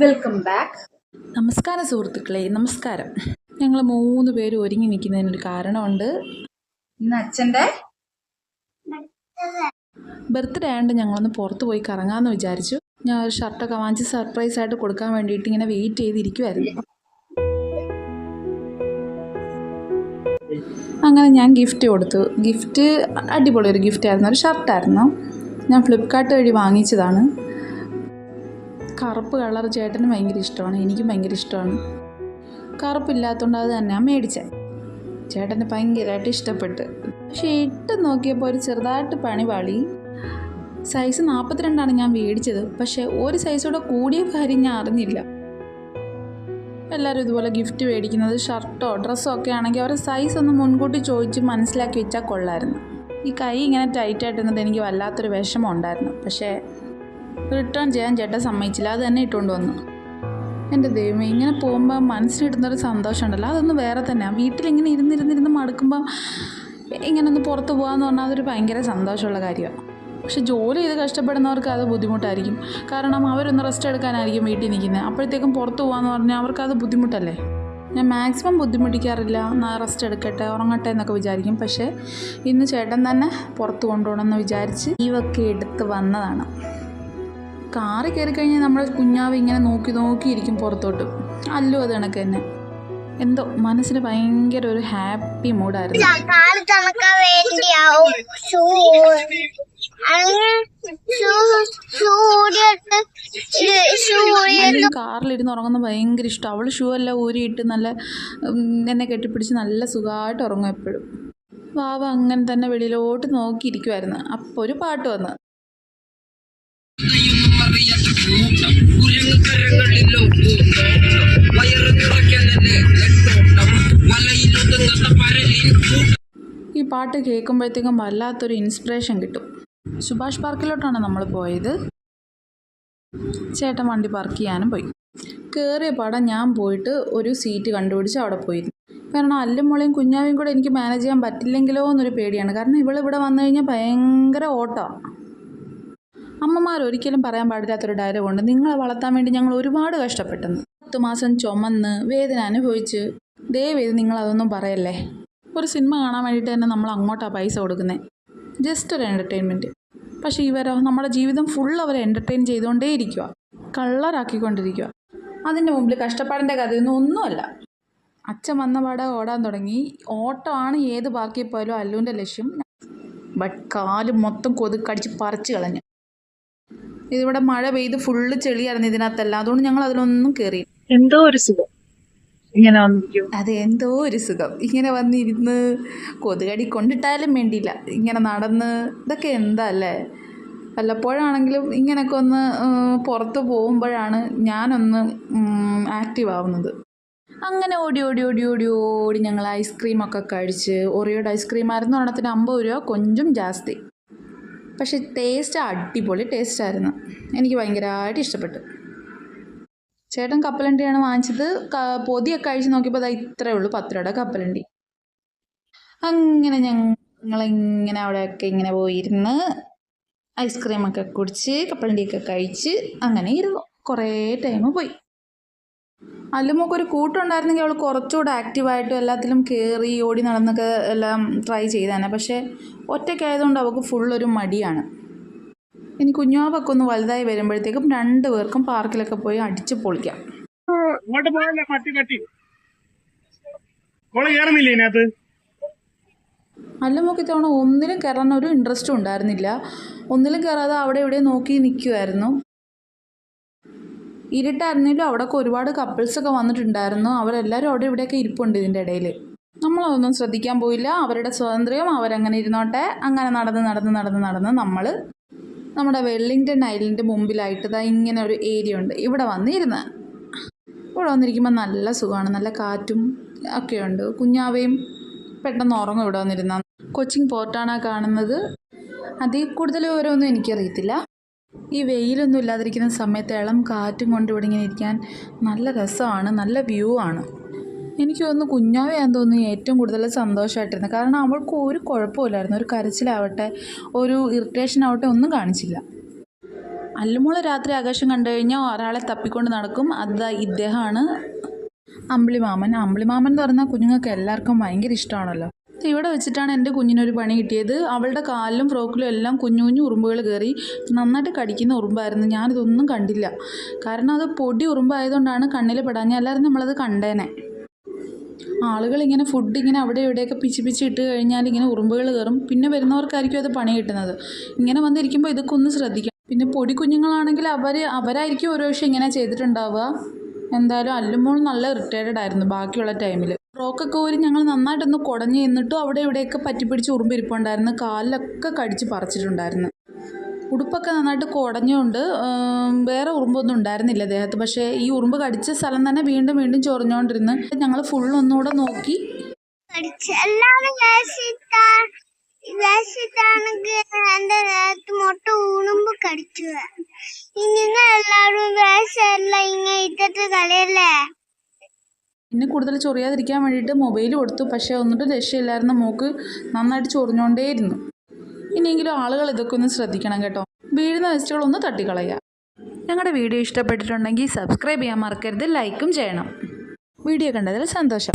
Welcome back നമസ്കാരം സുഹൃത്തുക്കളെ നമസ്കാരം. ഞങ്ങൾ മൂന്ന് പേര് ഒരുങ്ങി നിൽക്കുന്നതിനൊരു കാരണമുണ്ട്. ഇന്ന് അച്ഛന്റെ? ബർത്ത്ഡേ ആയതുകൊണ്ട് ഞങ്ങളൊന്ന് പുറത്ത് പോയി കറങ്ങാമെന്ന് വിചാരിച്ചു. ഞാൻ ഒരു ഷർട്ടൊക്കെ വാങ്ങിച്ച് സർപ്രൈസ് ആയിട്ട് കൊടുക്കാൻ വേണ്ടിയിട്ട് ഇങ്ങനെ വെയിറ്റ് ചെയ്തിരിക്കുമായിരുന്നു അങ്ങനെ ഞാൻ ഗിഫ്റ്റ് കൊടുത്തു. ഗിഫ്റ്റ് അടിപൊളി ഒരു ഗിഫ്റ്റ് ആയിരുന്നു. ഒരു ഷർട്ടായിരുന്നു ഞാൻ ഫ്ലിപ്കാർട്ട് വഴി വാങ്ങിച്ചതാണ്. കറുപ്പ് കളർ ചേട്ടന് ഭയങ്കര ഇഷ്ടമാണ് എനിക്കും ഭയങ്കര ഇഷ്ടമാണ്. കറുപ്പില്ലാത്തതുകൊണ്ട് അത് തന്നെയാണ് മേടിച്ചത് ചേട്ടന് ഭയങ്കരമായിട്ട് ഇഷ്ടപ്പെട്ട്. പക്ഷേ ഇട്ട് നോക്കിയപ്പോൾ ഒരു ചെറുതായിട്ട് പണി പാളി. സൈസ് നാൽപ്പത്തിരണ്ടാണ് ഞാൻ മേടിച്ചത്. പക്ഷേ ഒരു സൈസോടെ കൂടിയ കാര്യം ഞാൻ അറിഞ്ഞില്ല. എല്ലാവരും ഇതുപോലെ ഗിഫ്റ്റ് മേടിക്കുന്നത് ഷർട്ടോ ഡ്രസ്സോ ഒക്കെ ആണെങ്കിൽ അവരുടെ സൈസ് ഒന്ന് മുൻകൂട്ടി ചോദിച്ച് മനസ്സിലാക്കി വെച്ചാൽ കൊള്ളായിരുന്നു. ഈ കൈ ഇങ്ങനെ ടൈറ്റായിട്ട് നിന്നിട്ട് എനിക്ക് വല്ലാത്തൊരു വിഷമം ഉണ്ടായിരുന്നു. പക്ഷേ റിട്ടേൺ ചെയ്യാൻ ചേട്ടൻ സമ്മതിച്ചില്ല. അത് തന്നെ ഇട്ടുകൊണ്ട് വന്നു. എന്റെ ദൈവമേ ഇങ്ങനെ പോകുമ്പോൾ മനസ്സിന് കിട്ടുന്നൊരു സന്തോഷം ഉണ്ടല്ലോ അതൊന്ന് വേറെ തന്നെയാണ് വീട്ടിലിങ്ങനെ ഇരുന്നിരുന്നിരുന്ന് മടുക്കുമ്പോൾ ഇങ്ങനെ ഒന്ന് പുറത്ത് പോകാമെന്ന് പറഞ്ഞാൽ അതൊരു ഭയങ്കര സന്തോഷമുള്ള കാര്യമാണ് പക്ഷെ ജോലി ചെയ്ത് കഷ്ടപ്പെടുന്നവർക്ക് അത് ബുദ്ധിമുട്ടായിരിക്കും. കാരണം അവരൊന്ന് റെസ്റ്റ് എടുക്കാനായിരിക്കും വീട്ടിൽ നിൽക്കുന്നത് അപ്പോഴത്തേക്കും പുറത്ത് പോകാമെന്ന് പറഞ്ഞാൽ അവർക്കത് ബുദ്ധിമുട്ടല്ലേ? ഞാൻ മാക്സിമം ബുദ്ധിമുട്ടിക്കാറില്ല. റെസ്റ്റ് എടുക്കട്ടെ ഉറങ്ങട്ടെ എന്നൊക്കെ വിചാരിക്കും. പക്ഷേ ഇന്ന് ചേട്ടൻ തന്നെ പുറത്ത് കൊണ്ടുപോകണമെന്ന് വിചാരിച്ച് ലീവൊക്കെ എടുത്ത് വന്നതാണ്. കാറിൽ കയറി കഴിഞ്ഞാൽ നമ്മുടെ കുഞ്ഞാവ് ഇങ്ങനെ നോക്കി നോക്കിയിരിക്കും പുറത്തോട്ട്. അല്ലു അത് കണക്ക് തന്നെ. എന്തോ മനസ്സിന് ഭയങ്കര ഒരു ഹാപ്പി മൂഡായിരുന്നു. കാറിലിരുന്ന് ഉറങ്ങുന്ന ഭയങ്കര ഇഷ്ടം. അവൾ ഷൂ എല്ലാം ഊരിയിട്ട് നല്ല എന്നെ കെട്ടിപ്പിടിച്ച് നല്ല സുഖമായിട്ട് ഉറങ്ങും എപ്പോഴും. വാവ അങ്ങനെ തന്നെ വെളിയിലോട്ട് നോക്കിയിരിക്കുമായിരുന്നു അപ്പോൾ ഒരു പാട്ട് വന്ന്. ഈ പാട്ട് കേൾക്കുമ്പോഴത്തേക്കും വല്ലാത്തൊരു ഇൻസ്പിറേഷൻ കിട്ടും. സുഭാഷ് പാർക്കിലോട്ടാണ് നമ്മൾ പോയത്. ചേട്ടൻ വണ്ടി പാർക്ക് ചെയ്യാനും പോയി. കയറിയ പാടം ഞാൻ പോയിട്ട് ഒരു സീറ്റ് കണ്ടുപിടിച്ച് അവിടെ പോയിരുന്നു കാരണം അല്ലും മുളയും കുഞ്ഞാവിയും കൂടെ എനിക്ക് മാനേജ് ചെയ്യാൻ പറ്റില്ലെങ്കിലോ എന്നൊരു പേടിയാണ്. കാരണം ഇവൾ ഇവിടെ വന്നു കഴിഞ്ഞാൽ ഭയങ്കര ഓട്ടമാണ് അമ്മമാർ ഒരിക്കലും പറയാൻ പാടില്ലാത്തൊരു ഡയലോഗ് ഉണ്ട്. നിങ്ങളെ വളർത്താൻ വേണ്ടി ഞങ്ങൾ ഒരുപാട് കഷ്ടപ്പെട്ടെന്ന്. പത്ത് മാസം ചുമന്ന് വേദന അനുഭവിച്ച് ദയവേത് നിങ്ങൾ അതൊന്നും പറയല്ലേ? ഒരു സിനിമ കാണാൻ വേണ്ടിയിട്ട് തന്നെ നമ്മൾ അങ്ങോട്ടാണ് പൈസ കൊടുക്കുന്നത് ജസ്റ്റ് ഒരു എന്റർടൈൻമെന്റ് പക്ഷേ ഇവരോ നമ്മുടെ ജീവിതം ഫുൾ അവർ എന്റർടൈൻ ചെയ്തുകൊണ്ടേ ഇരിക്കുക കള്ളറാക്കിക്കൊണ്ടിരിക്കുക അതിന്റെ മുമ്പിൽ കഷ്ടപ്പാടിന്റെ കഥയൊന്നും ഒന്നുമല്ല. അച്ഛൻ വന്ന പാടെ ഓടാൻ തുടങ്ങി. ഓട്ടമാണ് ഏത് പാർക്കിൽ പോയാലും അല്ലുവിന്റെ ലക്ഷ്യം. ബട്ട് കാൽ മൊത്തം കൊതുക്കടിച്ച് പറിച്ചു കളഞ്ഞു. ഇതിവിടെ മഴ പെയ്ത് ഫുള്ള് ചെളിയായിരുന്നു ഇതിനകത്തെല്ലാം. അതുകൊണ്ട് ഞങ്ങൾ അതിലൊന്നും കയറി എന്തോ ഒരു സുഖം. ഇങ്ങനെ അതെ എന്തോ ഒരു സുഖം. ഇങ്ങനെ വന്നിരുന്ന് കൊതുകടി കൊണ്ടിട്ടാലും വേണ്ടിയില്ല. ഇങ്ങനെ നടന്ന് ഇതൊക്കെ എന്താ അല്ലേ? വല്ലപ്പോഴാണെങ്കിലും ഇങ്ങനെയൊക്കെ ഒന്ന് പുറത്ത് പോകുമ്പോഴാണ് ഞാനൊന്ന് ആക്റ്റീവ് ആവുന്നത്. അങ്ങനെ ഓടി ഓടി ഓടി ഓടി ഓടി ഞങ്ങൾ ഐസ്ക്രീമൊക്കെ കഴിച്ച് ഒറിയോയുടെ ഐസ്ക്രീം ആയിരുന്നു ഒരെണ്ണത്തിന് അമ്പത് രൂപ കൊഞ്ചും ജാസ്തി. പക്ഷേ ടേസ്റ്റ് അടിപൊളി ടേസ്റ്റായിരുന്നു എനിക്ക് ഭയങ്കരമായിട്ട് ഇഷ്ടപ്പെട്ടു. ചേട്ടൻ കപ്പലണ്ടിയാണ് വാങ്ങിച്ചത്. പൊതിയൊക്കെ കഴിച്ച് നോക്കിയപ്പോൾ അതാ ഇത്രയേ ഉള്ളൂ പത്ത് രൂപയുടെ കപ്പലണ്ടി. അങ്ങനെ ഞങ്ങളിങ്ങനെ അവിടെയൊക്കെ ഇങ്ങനെ പോയിരുന്ന്. ഐസ്ക്രീമൊക്കെ കുടിച്ച് കപ്പലണ്ടിയൊക്കെ കഴിച്ച് അങ്ങനെ ഇരുന്നു. കുറേ ടൈം പോയി. അല്ലുമൊക്കെ ഒരു കൂട്ടുണ്ടായിരുന്നെങ്കിൽ അവൾ കുറച്ചുകൂടെ ആക്റ്റീവായിട്ടും എല്ലാത്തിലും കയറി ഓടി നടന്നൊക്കെ എല്ലാം ട്രൈ ചെയ്തേനെ. പക്ഷേ ഒറ്റയ്ക്കായതുകൊണ്ട് അവൾക്ക് ഫുള്ളൊരു മടിയാണ്. ഇനി കുഞ്ഞാവൊക്കെ ഒന്ന് വലുതായി വരുമ്പോഴത്തേക്കും രണ്ടു പേർക്കും പാർക്കിലൊക്കെ പോയി അടിച്ച് പൊളിക്കാം. ഇങ്ങോട്ട് പോയല്ലേ പട്ടി കട്ടി കോൾ കയറുന്നില്ലേ ഇതിനകത്ത്? അല്ലുമൊക്കെ ഇത്തവണ ഒന്നിലും കയറാൻ ഒരു ഇൻട്രസ്റ്റും ഉണ്ടായിരുന്നില്ല. ഒന്നിലും കയറാതെ അവിടെ ഇവിടെ നോക്കി നിൽക്കുമായിരുന്നു ഇരുട്ടായിരുന്നില്ല അവിടെയൊക്കെ ഒരുപാട് കപ്പിൾസൊക്കെ വന്നിട്ടുണ്ടായിരുന്നു. അവരെല്ലാവരും അവിടെ ഇവിടെയൊക്കെ ഇരിപ്പുണ്ട് ഇതിന്റെ ഇടയിൽ നമ്മളതൊന്നും ശ്രദ്ധിക്കാൻ പോയില്ല. അവരുടെ സ്വാതന്ത്ര്യം അവരങ്ങനെ ഇരുന്നോട്ടെ. അങ്ങനെ നടന്ന് നടന്ന് നടന്ന് നടന്ന് നമ്മൾ നമ്മുടെ വെല്ലിംഗ്ടൺ ഐലൻഡ് മുമ്പിലായിട്ട് ഇതാ ഇങ്ങനെ ഒരു ഏരിയ ഉണ്ട്. ഇവിടെ വന്നിരുന്ന്. ഇവിടെ വന്നിരിക്കുമ്പോൾ നല്ല സുഖമാണ്. നല്ല കാറ്റും ഒക്കെയുണ്ട് കുഞ്ഞാവയും പെട്ടെന്ന് ഉറങ്ങും ഇവിടെ വന്നിരുന്ന. കൊച്ചിങ് പോർട്ടാണ് കാണുന്നത്. അതിൽ കൂടുതൽ വിവരമൊന്നും എനിക്കറിയത്തില്ല. ഈ വെയിലൊന്നും ഇല്ലാതിരിക്കുന്ന സമയത്ത് ഇളം കാറ്റും കൊണ്ട് ഇവിടെ ഇങ്ങനെ ഇരിക്കാൻ നല്ല രസമാണ് നല്ല വ്യൂ ആണ്. എനിക്ക് തോന്നുന്നു കുഞ്ഞാവയാൻ തോന്നുന്നു ഏറ്റവും കൂടുതൽ സന്തോഷമായിട്ടിരുന്നത് കാരണം അവൾക്ക് ഒരു കുഴപ്പമില്ലായിരുന്നു. ഒരു കരച്ചിലാവട്ടെ ഒരു ഇറിറ്റേഷൻ ആവട്ടെ ഒന്നും കാണിച്ചില്ല. അല്ലുമോൾ രാത്രി ആകാശം കണ്ടു കഴിഞ്ഞാൽ ഒരാളെ തപ്പിക്കൊണ്ട് നടക്കും. അത് ഇദ്ദേഹമാണ് അമ്പിളിമാമൻ. അമ്പിളിമാമൻ എന്ന് പറഞ്ഞാൽ കുഞ്ഞുങ്ങൾക്ക് എല്ലാവർക്കും ഭയങ്കര ഇഷ്ടമാണല്ലോ. ഇവിടെ വെച്ചിട്ടാണ് എന്റെ കുഞ്ഞിനൊരു പണി കിട്ടിയത്. അവളുടെ കാലിലും ഫ്രോക്കിലും എല്ലാം കുഞ്ഞു കുഞ്ഞു ഉറുമ്പുകൾ കയറി നന്നായിട്ട് കടിക്കുന്ന ഉറുമ്പായിരുന്നു. ഞാനിതൊന്നും കണ്ടില്ല. കാരണം അത് പൊടി ഉറുമ്പായതുകൊണ്ടാണ് കണ്ണിൽ പെടാഞ്ഞ എല്ലാവരും നമ്മളത് കണ്ടേനെ. ആളുകൾ ഇങ്ങനെ ഫുഡ് ഇങ്ങനെ അവിടെ ഇവിടെയൊക്കെ പിച്ചി പിച്ചി ഇട്ട് കഴിഞ്ഞാൽ ഇങ്ങനെ ഉറുമ്പുകൾ കയറും. പിന്നെ വരുന്നവർക്കായിരിക്കും അത് പണി കിട്ടുന്നത്. ഇങ്ങനെ വന്നിരിക്കുമ്പോൾ ഇതൊക്കെ ഒന്ന് ശ്രദ്ധിക്കാം പിന്നെ പൊടി കുഞ്ഞുങ്ങളാണെങ്കിൽ അവർ അവരായിരിക്കും ഒരു പക്ഷേ ഇങ്ങനെ ചെയ്തിട്ടുണ്ടാവുക. എന്തായാലും അല്ലുമ്പോൾ നല്ല ഇറിറ്റേറ്റഡ് ആയിരുന്നു ബാക്കിയുള്ള ടൈമിൽ ഫ്രോക്കൊക്കെ ഊരി ഞങ്ങൾ നന്നായിട്ടൊന്ന് കുടഞ്ഞു നിന്നിട്ടും അവിടെ ഇവിടെയൊക്കെ പറ്റിപ്പിടിച്ച് ഉറുമ്പ് ഇരിപ്പുണ്ടായിരുന്നു കാലിലൊക്കെ കടിച്ച് പറിച്ചിട്ടുണ്ടായിരുന്നു. ഉടുപ്പൊക്കെ നന്നായിട്ട് കുടഞ്ഞുകൊണ്ട് വേറെ ഉറുമ്പൊന്നും ഉണ്ടായിരുന്നില്ല ദേഹത്ത്. പക്ഷേ ഈ ഉറുമ്പ് കടിച്ച സ്ഥലം തന്നെ വീണ്ടും വീണ്ടും ചൊറിഞ്ഞുകൊണ്ടിരുന്നു ഞങ്ങൾ ഫുൾ ഒന്നുകൂടെ നോക്കി. എന്റെ മൊട്ട എല്ലാവരും കളിയല്ലേ? പിന്നെ കൂടുതൽ ചൊറിയാതിരിക്കാൻ വേണ്ടിയിട്ട് മൊബൈൽ കൊടുത്തു. പക്ഷേ ഒന്നിട്ട് രക്ഷയില്ലായിരുന്ന. മൂക്ക് നന്നായിട്ട് ചൊറിഞ്ഞുകൊണ്ടേയിരുന്നു ഇനിയെങ്കിലും ആളുകൾ ഇതൊക്കെ ഒന്ന് ശ്രദ്ധിക്കണം കേട്ടോ. വീഴുന്ന വേസ്റ്റുകളൊന്ന് തട്ടിക്കളയുക. ഞങ്ങളുടെ വീഡിയോ ഇഷ്ടപ്പെട്ടിട്ടുണ്ടെങ്കിൽ സബ്സ്ക്രൈബ് ചെയ്യാൻ മറക്കരുത്. ലൈക്കും ചെയ്യണം. വീഡിയോ കണ്ടതിൽ സന്തോഷം.